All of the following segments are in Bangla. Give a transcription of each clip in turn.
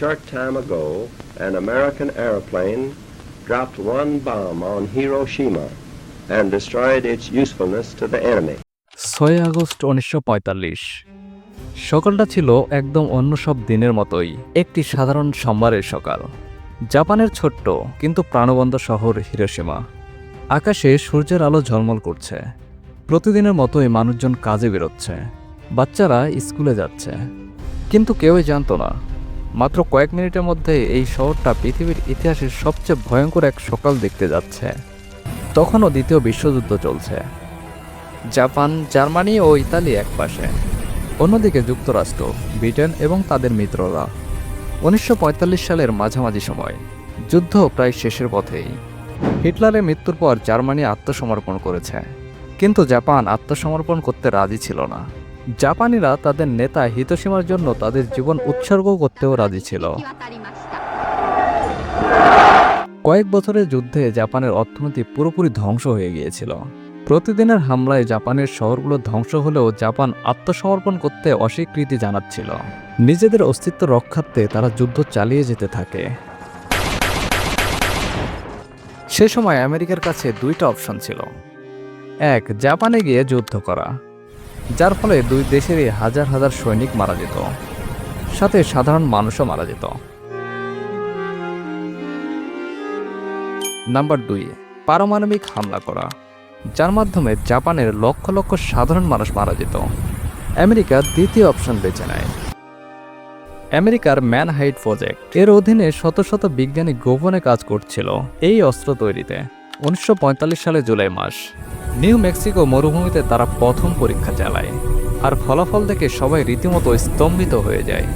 short time ago, an American airplane dropped one bomb on Hiroshima and destroyed its usefulness to the enemy. ছয় আগস্ট উনিশশো পঁয়তাল্লিশ। সকালটা ছিল একদম অন্য সব দিনের মতোই। একটি সাধারণ সোমবারের সকাল। জাপানের ছোট্ট কিন্তু প্রাণবন্ত শহর হিরোসীমা আকাশে সূর্যের আলো ঝলমল করছে। প্রতিদিনের মতোই মানুষজন কাজে বেরোচ্ছে। বাচ্চারা স্কুলে যাচ্ছে। কিন্তু কেউই জানতো না মাত্র কয়েক মিনিটের মধ্যে এই শহরটা পৃথিবীর ইতিহাসের সবচেয়ে ভয়ঙ্কর এক সকাল দেখতে যাচ্ছে। তখনও দ্বিতীয় বিশ্বযুদ্ধ চলছে। জাপান, জার্মানি ও ইতালি এক পাশে। অন্যদিকে যুক্তরাষ্ট্র, ব্রিটেন এবং তাদের মিত্ররা। উনিশশো পঁয়তাল্লিশ সালের মাঝামাঝি সময়। যুদ্ধ প্রায় শেষের পথেই। হিটলারের মৃত্যুর পর জার্মানি আত্মসমর্পণ করেছে। কিন্তু জাপান আত্মসমর্পণ করতে রাজি ছিল না। জাপানিরা তাদের নেতা হিতসীমার জন্য তাদের জীবন উৎসর্গ করতেও রাজি ছিল। কয়েক বছরের যুদ্ধে জাপানের অর্থনীতি পুরোপুরি ধ্বংস হয়ে গিয়েছিল। প্রতিদিনের হামলায় জাপানের শহরগুলো ধ্বংস হলেও জাপান আত্মসমর্পণ করতে অস্বীকৃতি জানাচ্ছিল। নিজেদের অস্তিত্ব রক্ষার্থে তারা যুদ্ধ চালিয়ে যেতে থাকে। সে সময় আমেরিকার কাছে দুইটা অপশন ছিল। এক, জাপানে গিয়ে যুদ্ধ করা। যার ফলে দুই দেশেরই হাজার হাজার সৈনিক মারা যেত। সাথে সাধারণ মানুষও মারা যেত। নাম্বার দুই, পারমাণবিক হামলা করা। যার মাধ্যমে জাপানের লক্ষ লক্ষ সাধারণ মানুষ মারা যেত। আমেরিকা দ্বিতীয় অপশন বেছে নেয়। আমেরিকার ম্যানহাইট প্রজেক্ট এর অধীনে শত শত বিজ্ঞানী গোপনে কাজ করছিল এই অস্ত্র তৈরিতে। উনিশশো পঁয়তাল্লিশ সালে জুলাই মাস, নিউ মেক্সিকো মরুভূমিতে তারা প্রথম পরীক্ষা চালায়। আর ফলাফল দেখে সবাই রীতিমতো স্তম্ভিত হয়ে যায়।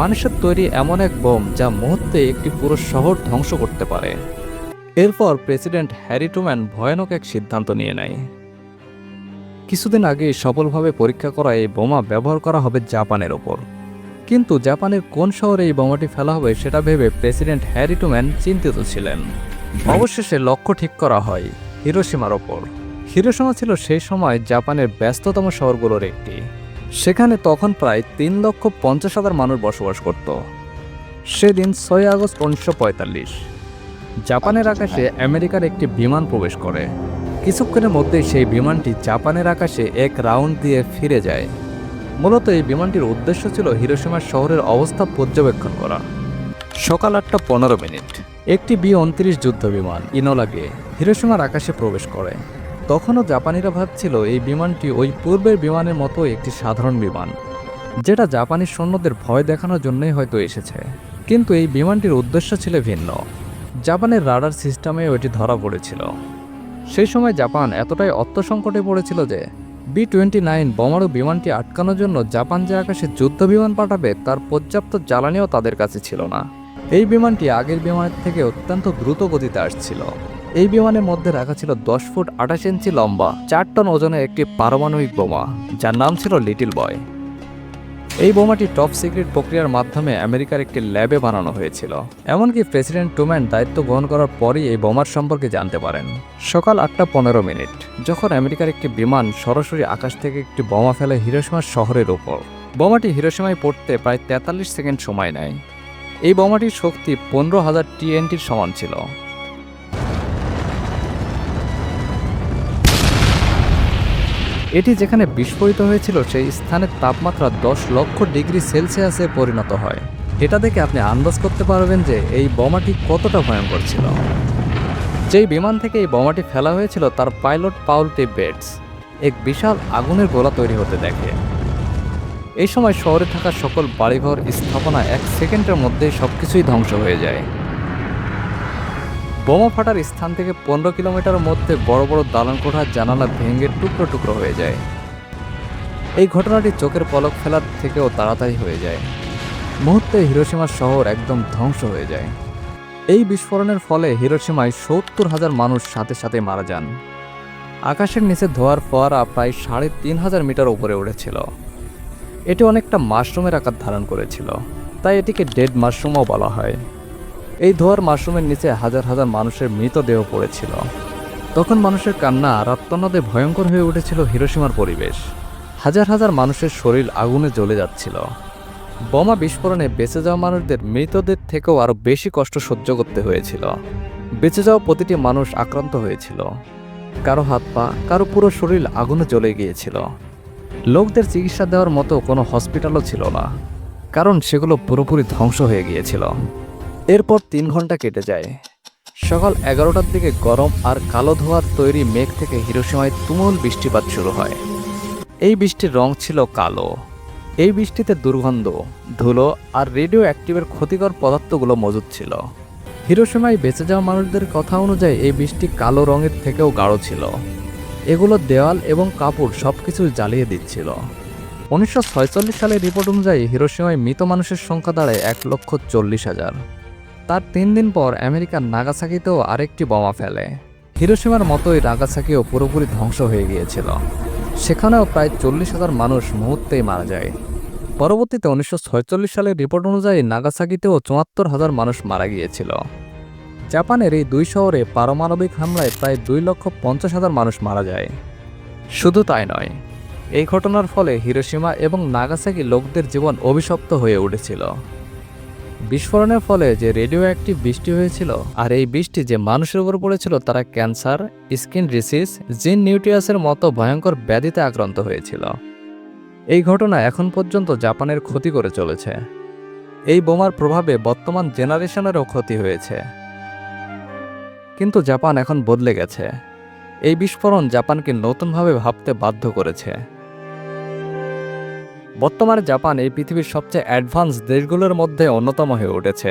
মানুষের তৈরি এমন এক বোম যা মুহূর্তে একটি পুরো শহর ধ্বংস করতে পারে। এরপর প্রেসিডেন্ট হ্যারি টুম্যান ভয়ানক এক সিদ্ধান্ত নিয়ে নেয়। কিছুদিন আগে সফলভাবে পরীক্ষা করা এই বোমা ব্যবহার করা হবে জাপানের ওপর। কিন্তু জাপানের কোন শহরে এই বোমাটি ফেলা হবে সেটা ভেবে প্রেসিডেন্ট হ্যারি টুম্যান চিন্তিত ছিলেন। অবশেষে লক্ষ্য ঠিক করা হয়, হিরোসীমার ওপর। হিরোসীমা ছিল সেই সময় জাপানের ব্যস্ততম শহরগুলোর একটি। সেখানে তখন প্রায় তিন লক্ষ পঞ্চাশ হাজার মানুষ বসবাস করত। সেদিন ছয় আগস্ট উনিশশো পঁয়তাল্লিশ। জাপানের আকাশে আমেরিকার একটি বিমান প্রবেশ করে। কিছুক্ষণের মধ্যেই সেই বিমানটি জাপানের আকাশে এক রাউন্ড দিয়ে ফিরে যায়। মূলত এই বিমানটির উদ্দেশ্য ছিল হিরোসীমার শহরের অবস্থা পর্যবেক্ষণ করা। সকাল আটটা পনেরো মিনিট। একটি বি উনত্রিশ যুদ্ধ বিমান, ইনোলাগে, হিরোসীমার আকাশে প্রবেশ করে। তখনও জাপানিরা ভাবছিল এই বিমানটি ওই পূর্বের বিমানের মতো একটি সাধারণ বিমান, যেটা জাপানি সৈন্যদের ভয় দেখানোর জন্যই হয়তো এসেছে। কিন্তু এই বিমানটির উদ্দেশ্য ছিল ভিন্ন। জাপানের রাডার সিস্টেমে ওইটি ধরা পড়েছিল। সেই সময় জাপান এতটাই অর্থসংকটে পড়েছিল যে বি টোয়েন্টি নাইন বোমারু বিমানটি আটকানোর জন্য জাপান যে আকাশে যুদ্ধ বিমান পাঠাবে, তার পর্যাপ্ত জ্বালানিও তাদের কাছে ছিল না। এই বিমানটি আগের বিমানের থেকে অত্যন্ত দ্রুত গতিতে আসছিল। এই বিমানের মধ্যে রাখা ছিল দশ ফুট আঠাশ ইঞ্চি লম্বা, চার টন ওজনের একটি পারমাণবিক বোমা, যার নাম ছিল লিটিল বয়। এই বোমাটি টপ সিক্রেট প্রক্রিয়ার মাধ্যমে আমেরিকার একটি ল্যাবে বানানো হয়েছিল। এমনকি প্রেসিডেন্ট টুম্যান দায়িত্ব গ্রহণ করার পরই এই বোমার সম্পর্কে জানতে পারেন। সকাল আটটা পনেরো মিনিট, যখন আমেরিকার একটি বিমান সরাসরি আকাশ থেকে একটি বোমা ফেলে হিরোসীমার শহরের ওপর। বোমাটি হিরোসীমায় পড়তে প্রায় তেতাল্লিশ সেকেন্ড সময় নেয়। এই বোমাটির শক্তি পনেরো হাজার টিএনটির সমান ছিল। এটি যেখানে বিস্ফোরিত হয়েছিল, সেই স্থানের তাপমাত্রা দশ লক্ষ ডিগ্রি সেলসিয়াসে পরিণত হয়। এটা দেখে আপনি আন্দাজ করতে পারবেন যে এই বোমাটি কতটা ভয়ঙ্কর ছিল। যেই বিমান থেকে এই বোমাটি ফেলা হয়েছিল, তার পাইলট পাউল টি বেটস, এক বিশাল আগুনের গোলা তৈরি হতে দেখে। এই সময় শহরে থাকা সকল বাড়িঘর স্থাপনা এক সেকেন্ডের মধ্যে সব কিছুই ধ্বংস হয়ে যায়। বোমা ফাটার স্থান থেকে পনেরো কিলোমিটারের মধ্যে বড় বড় দালান কোঠার জানালা ভেঙে টুকরো টুকরো হয়ে যায়। এই ঘটনাটি চোখের পলক ফেলার থেকেও তাড়াতাড়ি হয়ে যায়। মুহূর্তে হিরোসীমার শহর একদম ধ্বংস হয়ে যায়। এই বিস্ফোরণের ফলে হিরোসীমায় সত্তর হাজার মানুষ সাথে সাথে মারা যান। আকাশের নিচে ধোয়ার ফোয়ারা প্রায় সাড়ে তিন হাজার মিটার উপরে উঠেছিল। এটি অনেকটা মাশরুমের আকার ধারণ করেছিল, তাই এটিকে ডেড মাশরুমও বলা হয়। এই ধোয়ার মাশরুমের নিচে হাজার হাজার মানুষের মৃতদেহ পড়েছিল। তখন মানুষের কান্না রাত্তনদে ভয়ঙ্কর হয়ে উঠেছিল হিরোসীমার পরিবেশ। হাজার হাজার মানুষের শরীর আগুনে জ্বলে যাচ্ছিল। বোমা বিস্ফোরণে বেঁচে যাওয়া মানুষদের মৃতদের থেকেও আরও বেশি কষ্ট সহ্য করতে হয়েছিল। বেঁচে যাওয়া প্রতিটি মানুষ আক্রান্ত হয়েছিল। কারও হাত পা, কারও পুরো শরীর আগুনে জ্বলে গিয়েছিল। লোকদের চিকিৎসা দেওয়ার মতো কোনো হসপিটালও ছিল না, কারণ সেগুলো পুরোপুরি ধ্বংস হয়ে গিয়েছিল। এরপর তিন ঘণ্টা কেটে যায়। সকাল এগারোটার দিকে গরম আর কালো ধোয়ার তৈরি মেঘ থেকে হিরোসীমায় তুমুল বৃষ্টিপাত শুরু হয়। এই বৃষ্টির রং ছিল কালো। এই বৃষ্টিতে দুর্গন্ধ, ধুলো আর রেডিও অ্যাক্টিভের ক্ষতিকর পদার্থগুলো মজুদ ছিল। হিরোসীমায় বেঁচে যাওয়া মানুষদের কথা অনুযায়ী এই বৃষ্টি কালো রঙের থেকেও গাঢ় ছিল। এগুলো দেওয়াল এবং কাপড় সব কিছু জ্বালিয়ে দিচ্ছিল। উনিশশো সালের রিপোর্ট অনুযায়ী হিরোসীমায় মৃত মানুষের সংখ্যা দাঁড়ায় এক লক্ষ চল্লিশ হাজার। তার তিন দিন পর আমেরিকার নাগাসাকিতেও আরেকটি বোমা ফেলে। হিরোসীমার মতোই নাগাসাকিও পুরোপুরি ধ্বংস হয়ে গিয়েছিল। সেখানেও প্রায় চল্লিশ হাজার মানুষ মুহূর্তেই মারা যায়। পরবর্তীতে উনিশশো সালের রিপোর্ট অনুযায়ী নাগাসাকিতেও চুয়াত্তর হাজার মানুষ মারা গিয়েছিল। জাপানের এই দুই শহরে পারমাণবিক হামলায় প্রায় দুই লক্ষ পঞ্চাশ হাজার মানুষ মারা যায়। শুধু তাই নয়, এই ঘটনার ফলে হিরোসীমা এবং নাগাসাকি লোকদের জীবন অভিশপ্ত হয়ে উঠেছিল। বিস্ফোরণের ফলে যে রেডিও অ্যাক্টিভ বৃষ্টি হয়েছিল আর এই বৃষ্টি যে মানুষের উপর পড়েছিল তারা ক্যান্সার, স্কিন ডিসিজ, জিন নিউট্রিয়াসের মতো ভয়ঙ্কর ব্যাধিতে আক্রান্ত হয়েছিল। এই ঘটনা এখন পর্যন্ত জাপানের ক্ষতি করে চলেছে। এই বোমার প্রভাবে বর্তমান জেনারেশনেরও ক্ষতি হয়েছে। কিন্তু জাপান এখন বদলে গেছে। এই বিস্ফোরণ জাপানকে নতুনভাবে ভাবতে বাধ্য করেছে। বর্তমানে জাপান এই পৃথিবীর সবচেয়ে অ্যাডভান্স দেশগুলোর মধ্যে অন্যতম হয়ে উঠেছে।